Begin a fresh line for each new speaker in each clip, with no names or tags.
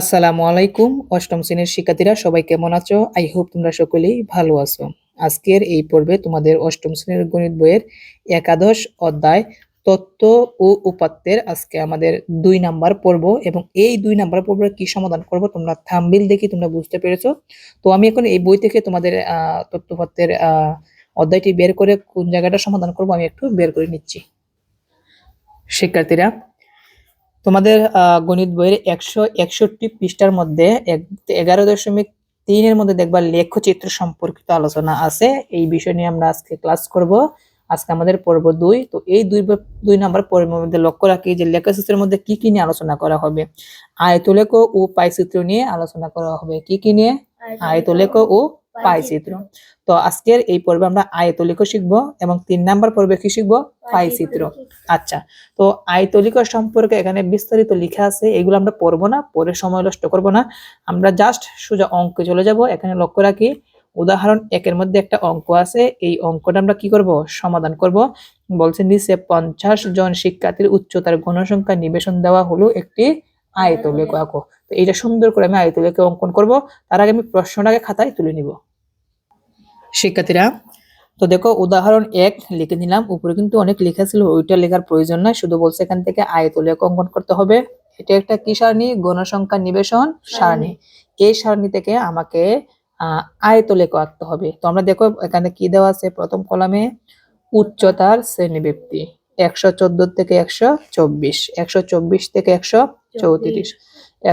আসসালামু আলাইকুম অষ্টম শ্রেণীর শিক্ষার্থীরা সবাই কেমন আছো আই হোপ তোমরা সকলেই ভালো আছো আজকের এই পর্বে তোমাদের অষ্টম শ্রেণীর গণিত বইয়ের একাদশ অধ্যায় তত্ত্ব ও উপাত্তের আজকে আমাদের দুই নাম্বার পর্ব এবং এই দুই নাম্বার পর্বে কি সমাধান করব তোমরা থামবিল দেখি তোমরা বুঝতে পেরেছো তো আমি এখন এই বই থেকে তোমাদের তত্ত্ব অধ্যায়টি বের করে কোন জায়গাটা সমাধান করব আমি একটু বের করে নিচ্ছি শিক্ষার্থীরা তোমাদের গণিত বইয়ের একশো একষট্টি পৃষ্ঠার মধ্যে এগারো দশমিক তিনের মধ্যে দেখবা লেখচিত্র সম্পর্কিত আলোচনা আছে এই বিষয় নিয়ে আমরা আজকে ক্লাস করব আজকে আমাদের পর্ব দুই তো এই দুই দুই নম্বর পর্বের মধ্যে লক্ষ্য রাখি যে লেখচিত্রের মধ্যে কি কি নিয়ে আলোচনা করা হবে আয়তলেখ ও পাইচিত্র নিয়ে আলোচনা করা হবে কি কি নিয়ে আয়তলেখ ও পাইচিত্র তো আজকের এই পর্বে আমরা আয়তলিক শিখবো এবং তিন নাম্বার পর্বে কি শিখবো পাইচিত্র আচ্ছা তো আয়তলিক সম্পর্কে এখানে বিস্তারিত লেখা আছে এগুলো আমরা পড়বো না পরে সময় নষ্ট করবো না আমরা জাস্ট সোজা অঙ্কে চলে যাব এখানে লক্ষ্য রাখি উদাহরণ একের মধ্যে একটা অঙ্ক আছে এই অঙ্কটা আমরা কি করব সমাধান করব বলছে নিচে পঞ্চাশ জন শিক্ষার্থীর উচ্চতার গণসংখ্যা নিবেশন দেওয়া হলো একটি আয়তুল লেখো আঁকো তো এইটা সুন্দর করে আমি আয়তুল লেখে অঙ্কন করব তার আগে আমি প্রশ্নটাকে খাতায় তুলে নিব শিক্ষার্থীরা তো দেখো উদাহরণ এক লিখে নিলাম উপরে কিন্তু অনেক লেখা ছিল ওইটা লেখার প্রয়োজন নয় শুধু বলছে এখান থেকে আয়তুল লেখ অঙ্কন করতে হবে এটা একটা কি সারণী গণসংখ্যা নিবেশন সারণী এই সারণী থেকে আমাকে আয়তলেখ আঁকতে হবে তো আমরা দেখো এখানে কি দেওয়া আছে প্রথম কলামে উচ্চতার শ্রেণীবৃত্তি একশো চোদ্দ থেকে একশো চব্বিশ একশো চব্বিশ থেকে একশো চৌত্রিশ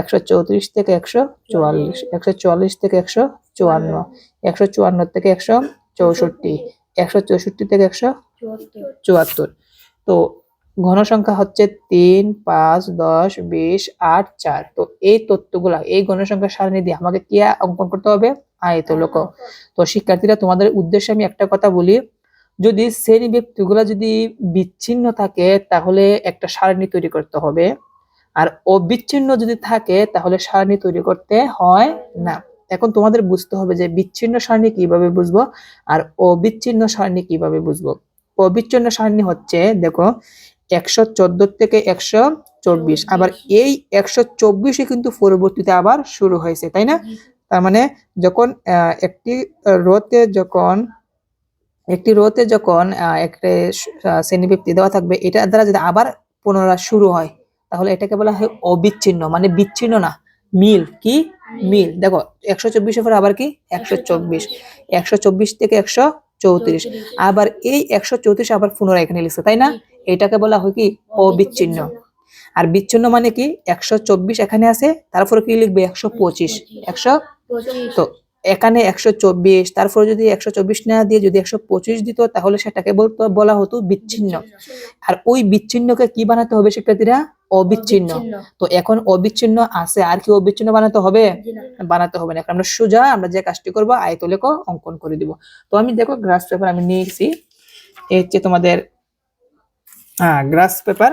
একশো চৌত্রিশ থেকে একশো চুয়াল্লিশ একশো চুয়াল্লিশ থেকে একশো চুয়ান্ন একশো চুয়ান্ন থেকে একশো চৌষট্টি একশো চৌষট্টি থেকে একশো চুয়াত্তর তো সংখ্যা হচ্ছে তিন পাঁচ দশ বিশ আট চার তো এই তথ্যগুলো এই গণসংখ্যা সারণী দিয়ে আমাকে কি অঙ্কন করতে হবে আয়তলক তো শিক্ষার্থীরা তোমাদের উদ্দেশ্যে আমি একটা কথা বলি যদি শ্রেণী ব্যক্তিগুলো যদি বিচ্ছিন্ন থাকে তাহলে একটা সারণী তৈরি করতে হবে আর অবিচ্ছিন্ন যদি থাকে তাহলে সারণি তৈরি করতে হয় না এখন তোমাদের বুঝতে হবে যে বিচ্ছিন্ন সারণী কিভাবে বুঝবো আর অবিচ্ছিন্ন সারণী কিভাবে বুঝবো অবিচ্ছিন্ন সারণী হচ্ছে দেখো একশো চোদ্দ থেকে একশো চব্বিশ আবার এই একশো চব্বিশে কিন্তু পরবর্তীতে আবার শুরু হয়েছে তাই না তার মানে যখন একটি রোতে যখন একটি রোতে যখন একটা শ্রেণীবৃত্তি দেওয়া থাকবে এটা দ্বারা যদি আবার পুনরায় শুরু হয় তাহলে এটাকে বলা হয় অবিচ্ছিন্ন মানে বিচ্ছিন্ন না মিল কি মিল দেখো একশো চব্বিশের পরে আবার কি একশো চব্বিশ একশো চব্বিশ থেকে একশো চৌত্রিশ আবার এই একশো চৌত্রিশ আবার পুনরায় এখানে লিখছে তাই না এটাকে বলা হয় কি অবিচ্ছিন্ন আর বিচ্ছিন্ন মানে কি একশো চব্বিশ এখানে আছে তারপরে কি লিখবে একশো পঁচিশ একশো তো এখানে একশো চব্বিশ তারপরে যদি একশো চব্বিশ না দিয়ে যদি একশো পঁচিশ দিত তাহলে সেটাকে বলতো বলা হতো বিচ্ছিন্ন আর ওই বিচ্ছিন্নকে কি বানাতে হবে শিক্ষার্থীরা অবিচ্ছিন্ন তো এখন অবিচ্ছিন্ন আছে আর কি অবিচ্ছিন্ন বানাতে হবে বানাতে হবে না আমরা সোজা আমরা যে কাজটি করবো আয়তলেখ অঙ্কন করে দিব তো আমি দেখো গ্রাস পেপার আমি নিয়েছি এই হচ্ছে তোমাদের হ্যাঁ গ্রাস পেপার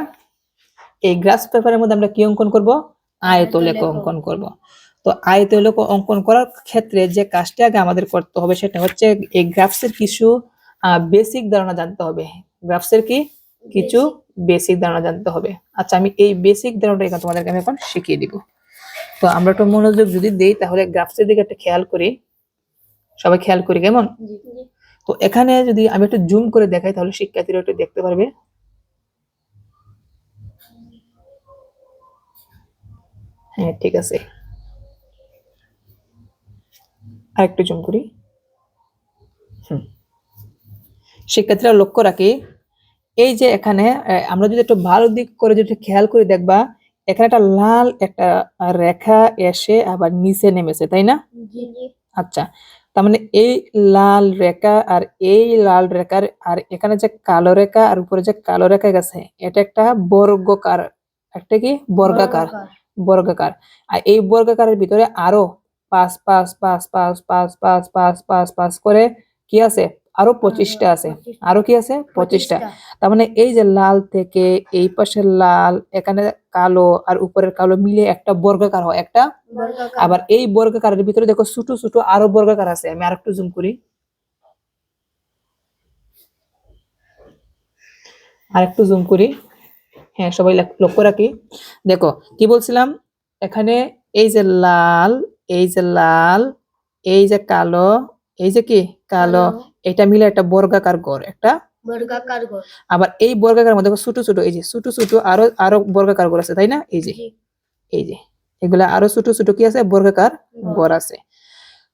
এই গ্রাস পেপারের মধ্যে আমরা কি অঙ্কন করবো আয়তলেখ অঙ্কন করবো তো আয়তলোক অঙ্কন করার ক্ষেত্রে যে কাজটি আগে আমাদের করতে হবে সেটা হচ্ছে এই গ্রাফসের কিছু বেসিক ধারণা জানতে হবে গ্রাফসের কি কিছু বেসিক ধারণা জানতে হবে আচ্ছা আমি এই বেসিক ধারণাটা এখানে তোমাদেরকে আমি এখন শিখিয়ে দিব তো আমরা একটু মনোযোগ যদি দিই তাহলে গ্রাফসের দিকে একটা খেয়াল করি সবাই খেয়াল করি কেমন তো এখানে যদি আমি একটু জুম করে দেখাই তাহলে শিক্ষার্থীরা একটু দেখতে পারবে হ্যাঁ ঠিক আছে আর একটু জুম করি হুম সেক্ষেত্রে লক্ষ্য রাখি এই যে এখানে আমরা যদি একটু ভালো দিক করে যদি খেয়াল করে দেখবা এখানে একটা লাল একটা রেখা এসে আবার নিচে নেমেছে তাই না আচ্ছা তার মানে এই লাল রেখা আর এই লাল রেখার আর এখানে যে কালো রেখা আর উপরে যে কালো রেখা গেছে এটা একটা বর্গকার একটা কি বর্গাকার বর্গাকার আর এই বর্গাকারের ভিতরে আরো পাঁচ পাঁচ পাঁচ পাঁচ পাঁচ পাঁচ পাঁচ পাঁচ পাঁচ করে কি আছে আরো পঁচিশটা আছে আরো কি আছে পঁচিশটা তার মানে এই যে লাল থেকে এই পাশের লাল এখানে কালো আর উপরের কালো মিলে একটা বর্গাকার হয় একটা আবার এই বর্গাকারের ভিতরে দেখো ছোট ছোট আরো বর্গাকার আছে আমি আর একটু জুম করি আর একটু জুম করি হ্যাঁ সবাই লক্ষ্য রাখি দেখো কি বলছিলাম এখানে এই যে লাল এই যে লাল এই যে কালো এই যে কি কালো এটা মিলে একটা বর্গাকার ঘর একটা বর্গাকার গড় আবার এই বর্গাকার মধ্যে ছোট ছোট এই যে ছোট ছোট আরো আরো বর্গাকার ঘর আছে তাই না এই যে এই যে এগুলা আরো ছোট ছোট কি আছে বর্গাকার গড় আছে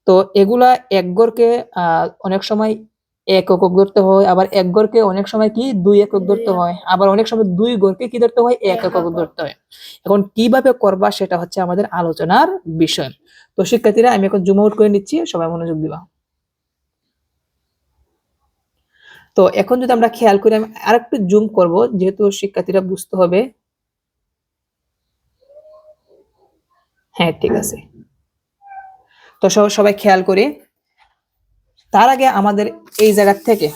তো এগুলা এক গড়কে অনেক সময় এক একক ধরতে হয় আবার এক গড়কে অনেক সময় কি দুই একক ধরতে হয় আবার অনেক সময় দুই গড়কে কি ধরতে হয় এক একক ধরতে হয় এখন কিভাবে করবা সেটা হচ্ছে আমাদের আলোচনার বিষয় তো শিক্ষার্থীরা আমি এখন জুম আউট করে নিচ্ছি সবাই মনোযোগ দিবা তো এখন যদি আমরা খেয়াল করি আমি আরেকটু জুম করব যেহেতু শিক্ষার্থীরা বুঝতে হবে হ্যাঁ ঠিক আছে তো সবাই খেয়াল করি তার আগে আমাদের এই জায়গার থেকে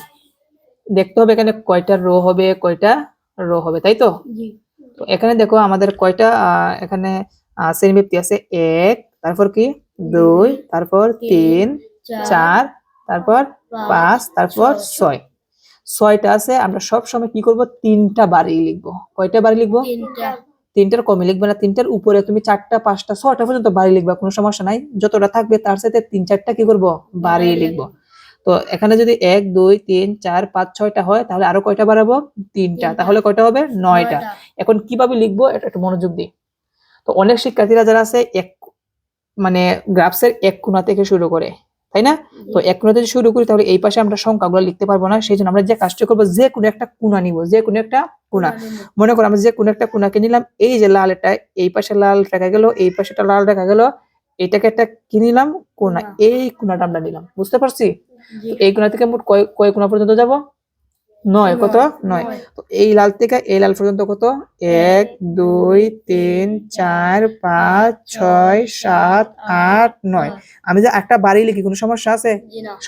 দেখতে হবে এখানে কয়টা রো হবে কয়টা রো হবে তাই তো এখানে দেখো আমাদের কয়টা এখানে শ্রেণীবৃত্তি আছে এক তারপর কি দুই তারপর তিন চার তারপর পাঁচ তারপর ছয় ছয়টা আছে আমরা সব সময় কি করব তিনটা বাড়ি লিখবো কয়টা বাড়ি লিখবো তিনটার কমে লিখবে না তিনটার উপরে তুমি চারটা পাঁচটা ছটা পর্যন্ত বাড়ি লিখবা কোনো সমস্যা নাই যতটা থাকবে তার সাথে তিন চারটা কি করবো বাড়ি লিখবো তো এখানে যদি এক দুই তিন চার পাঁচ ছয়টা হয় তাহলে আরো কয়টা বাড়াবো তিনটা তাহলে কয়টা হবে নয়টা এখন কিভাবে লিখবো এটা একটু মনোযোগ দিই তো অনেক শিক্ষার্থীরা যারা আছে এক মানে গ্রাফসের এক কোনা থেকে শুরু করে তাই না তো এক কোনা থেকে শুরু করি তাহলে এই পাশে আমরা সংখ্যাগুলো লিখতে পারবো না সেই জন্য আমরা যে কাজটা করবো যে কোনো একটা কোনা নিব যে কোনো একটা কোনা মনে করো আমরা যে কোনো একটা কোনাকে নিলাম এই যে লাল এটা এই পাশে লাল রাখা গেল এই পাশেটা লাল রাখা গেল এটাকে একটা কি নিলাম কোনা এই কোনাটা আমরা নিলাম বুঝতে পারছি এই কোনা থেকে মোট কয় কোনা পর্যন্ত যাব নয় কত নয় তো এই লাল থেকে এই লাল পর্যন্ত কত এক দুই তিন চার পাঁচ ছয় সাত আট নয় আমি যে একটা বাড়ি লিখি কোনো সমস্যা আছে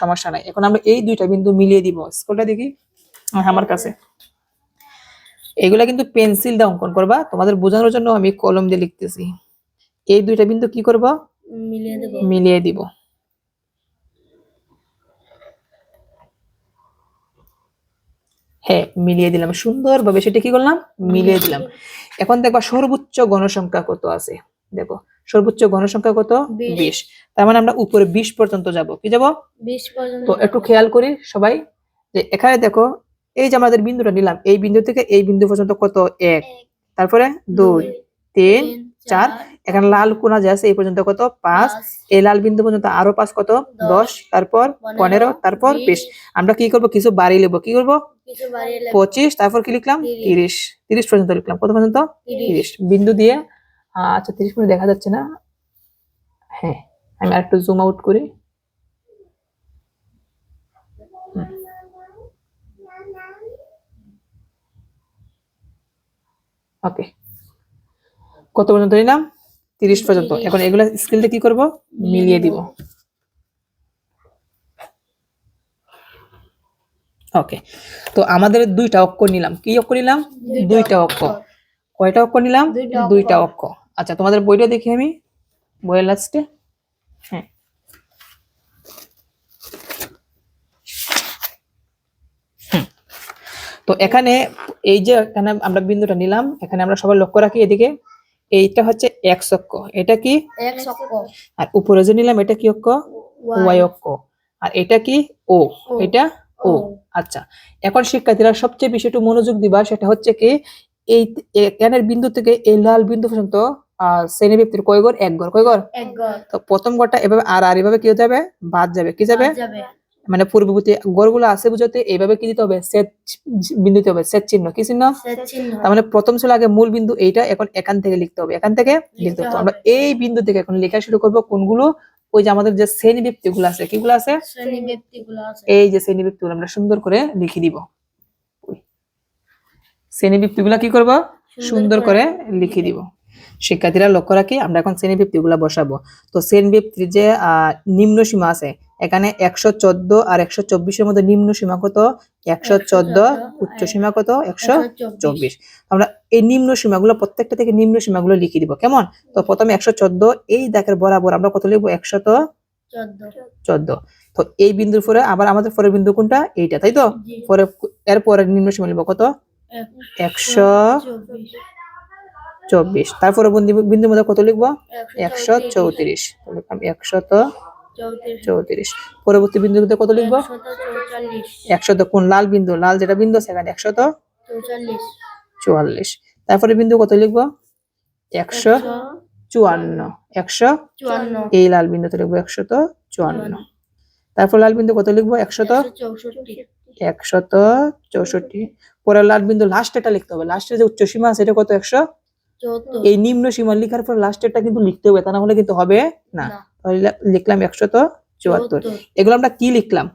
সমস্যা নাই এখন আমরা এই দুইটা বিন্দু মিলিয়ে দিব স্কুলটা দেখি আমার কাছে এগুলা কিন্তু পেন্সিল দিয়ে অঙ্কন করবা তোমাদের বোঝানোর জন্য আমি কলম দিয়ে লিখতেছি এই দুইটা বিন্দু কি করব মিলিয়ে দিব হ্যাঁ মিলিয়ে দিলাম সুন্দর ভাবে সেটা কি করলাম মিলিয়ে দিলাম এখন দেখবা সর্বোচ্চ গণসংখ্যা কত আছে দেখো সর্বোচ্চ গণসংখ্যা কত বিশ তার মানে আমরা উপরে বিশ পর্যন্ত যাব কি যাব তো একটু খেয়াল করি সবাই যে এখানে দেখো এই যে আমাদের বিন্দুটা নিলাম এই বিন্দু থেকে এই বিন্দু পর্যন্ত কত এক তারপরে দুই তিন চার এখানে লাল কোনা যে আছে এই পর্যন্ত কত পাঁচ এই লাল বিন্দু পর্যন্ত আরো পাঁচ কত দশ তারপর পনেরো তারপর বিশ আমরা কি করব কিছু বাড়িয়ে লিখবো কি করবো পঁচিশ তারপর কি লিখলাম তিরিশ তিরিশ পর্যন্ত লিখলাম কত পর্যন্ত তিরিশ বিন্দু দিয়ে আচ্ছা তিরিশ পর্যন্ত দেখা যাচ্ছে না হ্যাঁ আমি আরেকটু জুম আউট করি ওকে কত পর্যন্ত নিলাম তিরিশ পর্যন্ত এখন এগুলো স্কেলটা কি করব মিলিয়ে দিব ওকে তো আমাদের দুইটা অক্ষ নিলাম কি অক্ষ নিলাম দুইটা অক্ষ কয়টা অক্ষ নিলাম দুইটা অক্ষ আচ্ছা তোমাদের বইটা দেখি আমি বইয়ের লাস্টে হ্যাঁ তো এখানে এই যে এখানে আমরা বিন্দুটা নিলাম এখানে আমরা সবাই লক্ষ্য রাখি এদিকে এইটা হচ্ছে এক অক্ষ এটা কি আর উপরে যে নিলাম এটা কি অক্ষ ওয়াই অক্ষ আর এটা কি ও এটা ও আচ্ছা এখন শিক্ষার্থীরা সবচেয়ে বেশি একটু মনোযোগ দিবা সেটা হচ্ছে কি এই জ্ঞানের বিন্দু থেকে এই লাল বিন্দু পর্যন্ত শ্রেণীবৃত্তির কয় ঘর এক ঘর কয় ঘর তো প্রথম ঘরটা এভাবে আর আর এভাবে কি হতে হবে বাদ যাবে কি যাবে মানে পূর্ববর্তী গুলো আছে বুঝতে এইভাবে কি দিতে হবে সেট বিন্দু দিতে হবে সেট চিহ্ন কি চিহ্ন তার মানে প্রথম ছিল আগে মূল বিন্দু এইটা এখন এখান থেকে লিখতে হবে এখান থেকে লিখতে হবে আমরা এই বিন্দু থেকে এখন লেখা শুরু করব কোনগুলো ওই যে আমাদের যে শ্রেণীবৃত্তি গুলো আছে কিগুলো আছে এই যে শ্রেণীবৃত্তি গুলো আমরা সুন্দর করে লিখে দিব শ্রেণীবৃত্তি গুলা কি করবো সুন্দর করে লিখে দিব শিক্ষার্থীরা লক্ষ্য রাখি আমরা এখন শ্রেণীবৃত্তিগুলো বসাবো তো শ্রেণীবৃত্তির যে নিম্ন সীমা আছে এখানে একশো চোদ্দ আর একশো চব্বিশের মধ্যে নিম্ন সীমা কত একশো চোদ্দ উচ্চ হ্যাঁ। সীমা কত একশো চব্বিশ আমরা এই নিম্ন সীমাগুলো প্রত্যেকটা থেকে নিম্ন সীমাগুলো লিখে দিব কেমন তো প্রথমে একশো চোদ্দ এই দেখের বরাবর আমরা কত লিখবো একশত চোদ্দ তো এই বিন্দুর পরে আবার আমাদের পরের বিন্দু কোনটা এইটা তাই তো পরে এরপরে নিম্ন সীমা লিখবো কত একশো চব্বিশ তারপরে বিন্দু মধ্যে কত লিখবো একশো চৌত্রিশ একশত চৌত্রিশ পরবর্তী বিন্দু মধ্যে কত লিখবো একশত কোন লাল বিন্দু লাল যেটা বিন্দু সেখানে একশত চুয়াল্লিশ তারপরে বিন্দু কত লিখবো একশো চুয়ান্ন একশো এই লাল বিন্দুতে লিখবো একশত চুয়ান্ন তারপর লাল বিন্দু কত লিখবো একশত একশত চৌষট্টি পরে লাল বিন্দু লাস্ট এটা লিখতে হবে লাস্টের যে উচ্চ সীমা সেটা কত একশো এই নিম্ন সীমা লিখার পর লাস্টেরটা কিন্তু লিখতে হবে তা না হলে কিন্তু হবে না তাহলে লিখলাম একশত চুয়াত্তর এগুলো আমরা কি লিখলাম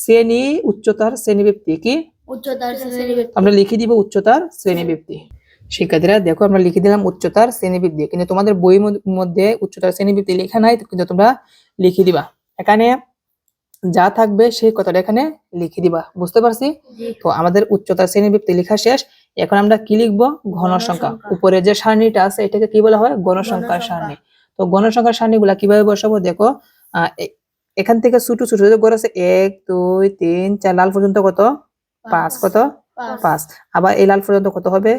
শ্রেণী উচ্চতার শ্রেণীবৃত্তি কি উচ্চতার শ্রেণীবৃত্তি আমরা লিখে দিব উচ্চতার শ্রেণীবৃত্তি শিক্ষার্থীরা দেখো আমরা লিখে দিলাম উচ্চতার শ্রেণীবৃত্তি কিন্তু তোমাদের বই মধ্যে উচ্চতার শ্রেণীবৃত্তি লেখা নাই কিন্তু তোমরা লিখে দিবা এখানে যা থাকবে সেই কথাটা এখানে লিখে দিবা বুঝতে পারছি তো আমাদের উচ্চতার শ্রেণীবৃত্তি লেখা শেষ এখন আমরা কি লিখবো ঘন সংখ্যা উপরে যে সারণীটা আছে এটাকে কি বলা হয় সংখ্যার সারণী তো সারণী গুলা কিভাবে বসাবো দেখো এখান থেকে ছোট ছোট গড় আছে এক দুই তিন চার লাল পর্যন্ত কত পাঁচ কত পাঁচ আবার এই লাল পর্যন্ত কত হবে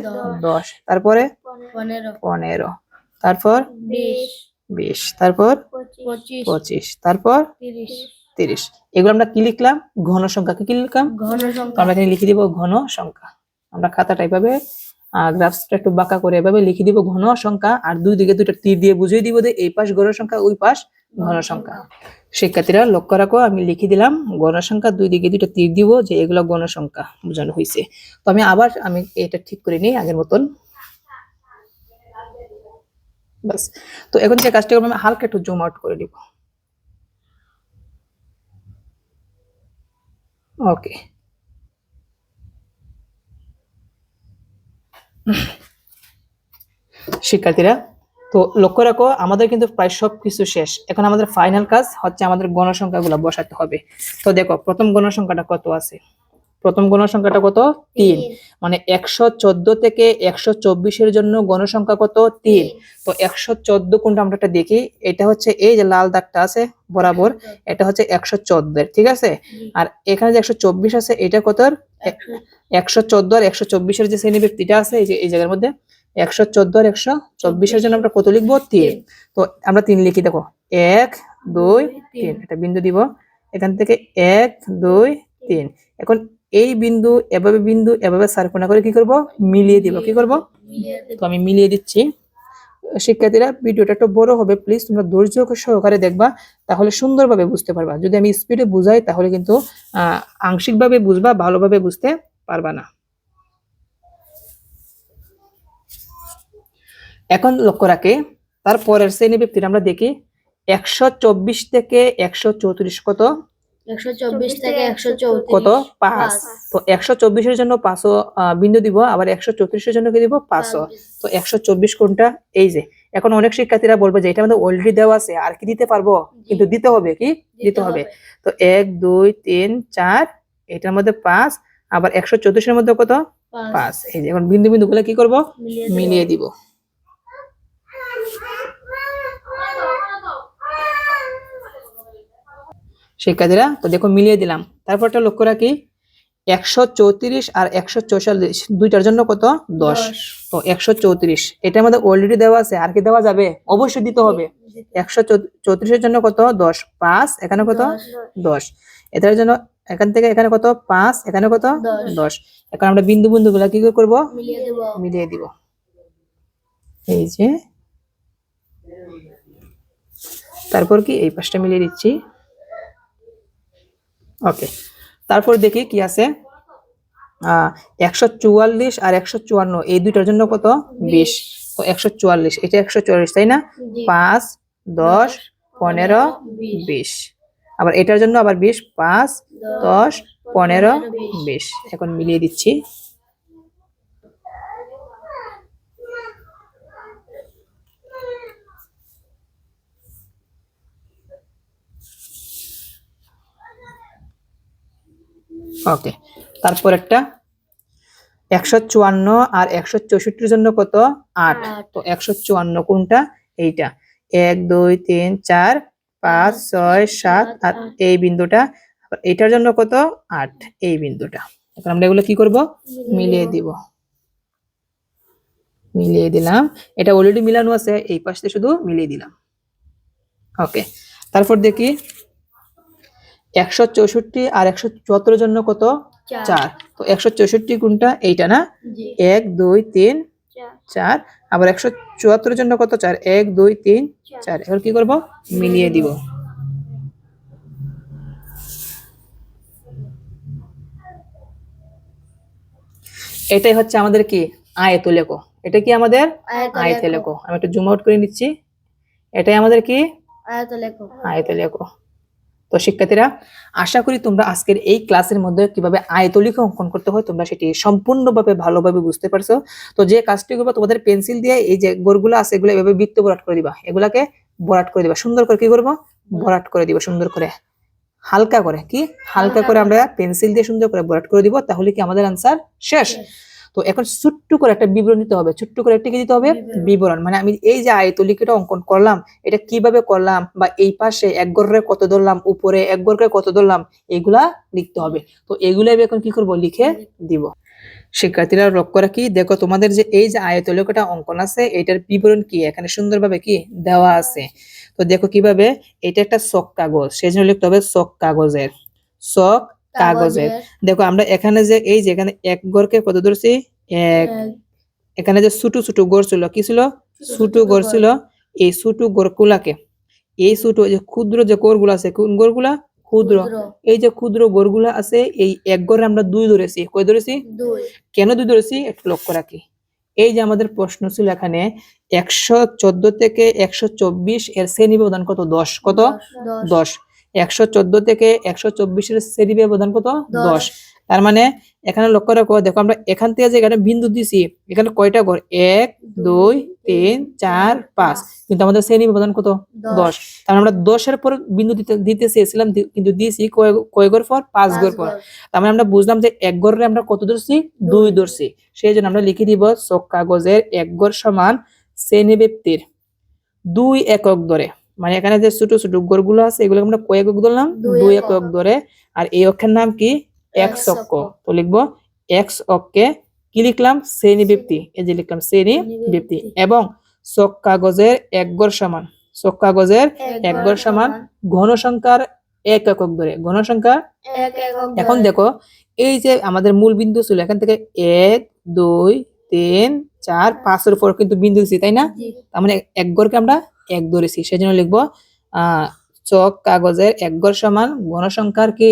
দশ তারপরে পনেরো তারপর বিশ তারপর পঁচিশ তারপর তিরিশ এগুলো আমরা কি লিখলাম ঘন সংখ্যা কি লিখলাম আমরা এখানে লিখে দিব ঘন সংখ্যা আমরা খাতাটা এভাবে গ্রাফসটা একটু বাঁকা করে এভাবে লিখে দিব ঘন সংখ্যা আর দুই দিকে দুটো তীর দিয়ে বুঝিয়ে দিব যে এই পাশ গড় সংখ্যা ওই পাশ ঘন সংখ্যা শিক্ষার্থীরা লক্ষ্য রাখো আমি লিখে দিলাম সংখ্যা দুই দিকে দুটো তীর দিব যে এগুলো গণসংখ্যা বোঝানো হয়েছে তো আমি আবার আমি এটা ঠিক করে নিই আগের মতন বাস তো এখন যে কাজটা করবো আমি হালকা একটু জুম আউট করে দিব ওকে শিক্ষার্থীরা তো লক্ষ্য রাখো আমাদের কিন্তু প্রায় সব কিছু শেষ এখন আমাদের ফাইনাল কাজ হচ্ছে আমাদের গণসংখ্যাগুলো বসাতে হবে তো দেখো প্রথম গণসংখ্যাটা কত আছে প্রথম গণসংখ্যাটা কত তিন মানে একশো চোদ্দ থেকে একশো চব্বিশের জন্য গণসংখ্যা কত তিন তো একশো চোদ্দ কোনটা আমরা একটা দেখি এটা হচ্ছে এই যে লাল দাগটা আছে বরাবর এটা হচ্ছে একশো চোদ্দের ঠিক আছে আর এখানে যে একশো চব্বিশ আছে এটা কত একশো চোদ্দ আর একশো চব্বিশের যে শ্রেণী ব্যক্তিটা আছে এই যে এই জায়গার মধ্যে একশো চোদ্দ আর একশো চব্বিশের জন্য আমরা কত লিখবো তিন তো আমরা তিন লিখি দেখো এক দুই তিন একটা বিন্দু দিব এখান থেকে এক দুই তিন এখন এই বিন্দু এভাবে বিন্দু এভাবে সারকোনা করে কি করব মিলিয়ে দিব কি করব তো আমি মিলিয়ে দিচ্ছি শিক্ষার্থীরা ভিডিওটা একটু বড় হবে প্লিজ তোমরা ধৈর্য সহকারে দেখবা তাহলে সুন্দরভাবে বুঝতে পারবা যদি আমি স্পিডে বুঝাই তাহলে কিন্তু আংশিকভাবে বুঝবা ভালোভাবে বুঝতে পারবা না এখন লক্ষ্য রাখে তারপরের শ্রেণী ব্যক্তিরা আমরা দেখি একশো থেকে একশো কত কত পাঁচ তো একশো চব্বিশের জন্য পাঁচও বিন্দু দিব আবার একশো চৌত্রিশের জন্য কি দিব পাঁচও তো একশো চব্বিশ কোনটা এই যে এখন অনেক শিক্ষার্থীরা বলবে যে এটা আমাদের অলরেডি দেওয়া আছে আর কি দিতে পারবো কিন্তু দিতে হবে কি দিতে হবে তো এক দুই তিন চার এটার মধ্যে পাঁচ আবার একশো চৌত্রিশের মধ্যে কত পাঁচ এই যে এখন বিন্দু বিন্দু গুলো কি করবো মিলিয়ে দিব শিক্ষার্থীরা তো দেখো মিলিয়ে দিলাম তারপর একটা লক্ষ্য রাখি একশো চৌত্রিশ আর একশো চৌচল্লিশ দুইটার জন্য কত দশ তো একশো চৌত্রিশ এটার মধ্যে অলরেডি দেওয়া আছে আর কি দেওয়া যাবে অবশ্যই দিতে হবে একশো চৌত্রিশের জন্য কত দশ পাঁচ এখানে কত দশ এটার জন্য এখান থেকে এখানে কত পাঁচ এখানে কত দশ এখন আমরা বিন্দু বিন্দু গুলা কি করবো মিলিয়ে দিব এই যে তারপর কি এই পাশটা মিলিয়ে দিচ্ছি ওকে তারপর দেখি কি আছে একশো চুয়াল্লিশ আর একশো চুয়ান্ন এই দুইটার জন্য কত বিশ তো একশো চুয়াল্লিশ এটা একশো চুয়াল্লিশ তাই না পাঁচ দশ পনেরো বিশ আবার এটার জন্য আবার বিশ পাঁচ দশ পনেরো বিশ এখন মিলিয়ে দিচ্ছি ওকে তারপর একটা একশো চুয়ান্ন আর একশো চৌষট্টির জন্য কত আট তো একশো চুয়ান্ন কোনটা এইটা এক দুই তিন চার পাঁচ ছয় সাত আর এই বিন্দুটা এটার জন্য কত আট এই বিন্দুটা এখন আমরা এগুলো কি করব মিলিয়ে দিব মিলিয়ে দিলাম এটা অলরেডি মিলানো আছে এই পাশে শুধু মিলিয়ে দিলাম ওকে তারপর দেখি একশো চৌষট্টি আর একশো চুয়াত্তর জন্য কত চার তো একশো চৌষট্টি গুণটা এইটা না এক দুই তিন চার আবার একশো চুয়াত্তর জন্য কত চার এক দুই তিন চার এবার কি করব মিলিয়ে দিব এটাই হচ্ছে আমাদের কি আয় লেখো এটা কি আমাদের আয় লেখো আমি একটু জুম আউট করে নিচ্ছি এটাই আমাদের কি আয়ত লেখো আয়ত লেখো তো শিক্ষার্থীরা আশা করি তোমরা আজকের এই ক্লাসের মধ্যে কিভাবে আয়তলিকে অঙ্কন করতে হয় তোমরা সেটি সম্পূর্ণভাবে ভালোভাবে বুঝতে পারছো তো যে কাজটি করবো তোমাদের পেন্সিল দিয়ে এই যে গোরগুলো আছে এগুলো এভাবে বৃত্ত বরাট করে দিবা এগুলাকে বরাট করে দিবা সুন্দর করে কি করবো বরাট করে দিবা সুন্দর করে হালকা করে কি হালকা করে আমরা পেন্সিল দিয়ে সুন্দর করে বরাট করে দিব তাহলে কি আমাদের আনসার শেষ তো এখন ছোট্ট করে একটা বিবরণ দিতে হবে ছোট্ট করে একটা কি দিতে হবে বিবরণ মানে আমি এই যে আয়তলিকাটা অঙ্কন করলাম এটা কিভাবে করলাম বা এই পাশে এক গড়ে কত ধরলাম উপরে এক গড়ে কত ধরলাম এগুলা লিখতে হবে তো এগুলো আমি এখন কি করবো লিখে দিব শিক্ষার্থীরা লক্ষ্য রাখি দেখো তোমাদের যে এই যে আয়তলিকাটা অঙ্কন আছে এটার বিবরণ কি এখানে সুন্দরভাবে কি দেওয়া আছে তো দেখো কিভাবে এটা একটা শখ কাগজ সেই জন্য লিখতে হবে শখ কাগজের শখ কাগজের দেখো আমরা এখানে যে এই যে এখানে এক গড়কে কত ধরছি এক এখানে যে ছুটু ছুটু গড় ছিল কি ছিল ছুটু গড় ছিল এই ছুটু গড়গুলাকে এই ছোট যে ক্ষুদ্র যে গোড়গুলো আছে কোন গোড়গুলা ক্ষুদ্র এই যে ক্ষুদ্র গোড়গুলো আছে এই এক গড়ে আমরা দুই ধরেছি কই ধরেছি কেন দুই ধরেছি একটু লক্ষ্য রাখি এই যে আমাদের প্রশ্ন ছিল এখানে একশো চোদ্দ থেকে একশো চব্বিশ এর শ্রেণী ব্যবধান কত দশ কত দশ একশো চোদ্দ থেকে একশো চব্বিশের শ্রেণী ব্যবধান কত দশ তার মানে এখানে লক্ষ্য রাখো দেখো আমরা এখান থেকে যে এখানে বিন্দু দিছি এখানে কয়টা ঘর এক দুই তিন চার পাঁচ কিন্তু আমাদের শ্রেণী ব্যবধান কত দশ তার মানে আমরা দশের পর বিন্দু দিতে চেয়েছিলাম কিন্তু দিয়েছি কয় ঘর পর পাঁচ ঘর পর তার মানে আমরা বুঝলাম যে এক ঘরে আমরা কত ধরছি দুই ধরছি সেই জন্য আমরা লিখে দিব চক কাগজের এক ঘর সমান শ্রেণী ব্যক্তির দুই একক ধরে মানে এখানে যে ছোট ছোট অক্ষরগুলো আছে এগুলো আমরা কয়েক অক ধরলাম দুই এক অক ধরে আর এই অক্ষের নাম কি এক্স অক্ষ তো লিখবো এক্স অক্ষে কি লিখলাম শ্রেণী ব্যক্তি এই যে লিখলাম শ্রেণী ব্যক্তি এবং চক কাগজের এক গড় সমান চক কাগজের এক গড় সমান ঘন সংখ্যার এক একক ধরে ঘন সংখ্যা এখন দেখো এই যে আমাদের মূল বিন্দু ছিল এখান থেকে এক দুই তিন চার হ্যাঁ। পাঁচের উপর কিন্তু বিন্দু দিচ্ছি তাই না তার মানে এক গড়কে আমরা এক ধরেছি সেজন্য লিখবো আহ চক কাগজের এক ঘর সমান গণসংখ্যার কি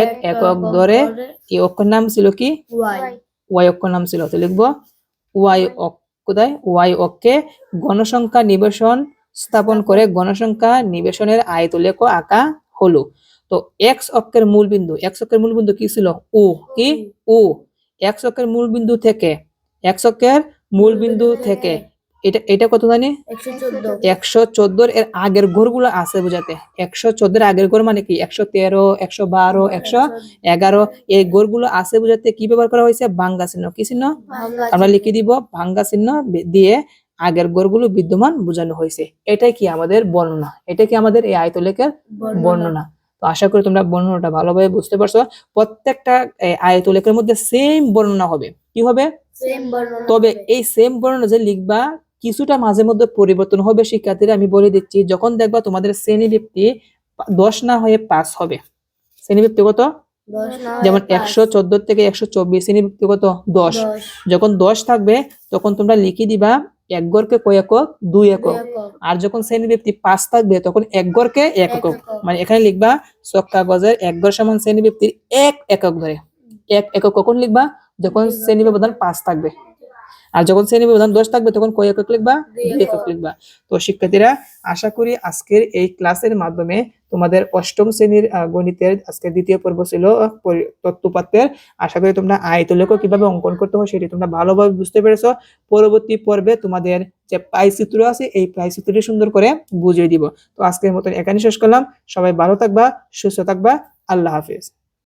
এক একক ধরে এই অক্ষর নাম ছিল কি ওয়াই অক্ষর নাম ছিল তো লিখবো ওয়াই কোথায় ওয়াই অক্ষে গণসংখ্যা নিবেশন স্থাপন করে গণসংখ্যা নিবেশনের আয় তুলে আঁকা হলো তো এক্স অক্ষের বিন্দু এক্স অক্ষের বিন্দু কি ছিল ও কি ও এক্স অক্ষের বিন্দু থেকে এক্স অক্ষের বিন্দু থেকে এটা এটা কত জানি একশো চোদ্দ এর আগের ঘরগুলো আছে বুঝাতে একশো চোদ্দোর আগের ঘর মানে কি একশো তেরো একশো বারো একশো এগারো এই গুলো আছে বুঝাতে কি ব্যবহার করা হয়েছে ভাঙ্গা চিহ্ন কি চিহ্ন আমরা লিখে দিব ভাঙ্গা চিহ্ন দিয়ে আগের গড়গুলো বিদ্যমান বোঝানো হয়েছে এটাই কি আমাদের বর্ণনা এটা কি আমাদের এই আয়তলেখের বর্ণনা তো আশা করি তোমরা বর্ণনাটা ভালোভাবে বুঝতে পারছো প্রত্যেকটা আয়তলেখের মধ্যে সেম বর্ণনা হবে কি হবে তবে এই সেম বর্ণনা যে লিখবা কিছুটা মাঝে মধ্যে পরিবর্তন হবে শিক্ষার্থীরা আমি বলে দিচ্ছি যখন দেখবা তোমাদের শ্রেণীবৃত্তি দশ না হয়ে পাঁচ হবে শ্রেণীবৃত্তি কত যেমন একশো চোদ্দ থেকে একশো চব্বিশ শ্রেণীবৃত্তি কত দশ যখন দশ থাকবে তখন তোমরা লিখে দিবা এক গড়কে কয় একক দুই একক আর যখন শ্রেণীবৃত্তি পাঁচ থাকবে তখন এক গড়কে এক একক মানে এখানে লিখবা চক কাগজের এক গড় সমান শ্রেণীবৃত্তির এক একক ধরে এক একক কখন লিখবা যখন শ্রেণী ব্যবধান পাঁচ থাকবে আর যখন শ্রেণী বিভাজন দশ থাকবে তখন কয় একক লিখবা দুই একক লিখবা তো শিক্ষার্থীরা আশা করি আজকের এই ক্লাসের মাধ্যমে তোমাদের অষ্টম শ্রেণীর গণিতের আজকে দ্বিতীয় পর্ব ছিল তত্ত্বপাত্রের আশা করি তোমরা আয়ত লেখ কিভাবে অঙ্কন করতে হবে সেটি তোমরা ভালোভাবে বুঝতে পেরেছো পরবর্তী পর্বে তোমাদের যে চিত্র আছে এই চিত্রটি সুন্দর করে বুঝিয়ে দিব তো আজকের মতন এখানে শেষ করলাম সবাই ভালো থাকবা সুস্থ থাকবা আল্লাহ হাফিজ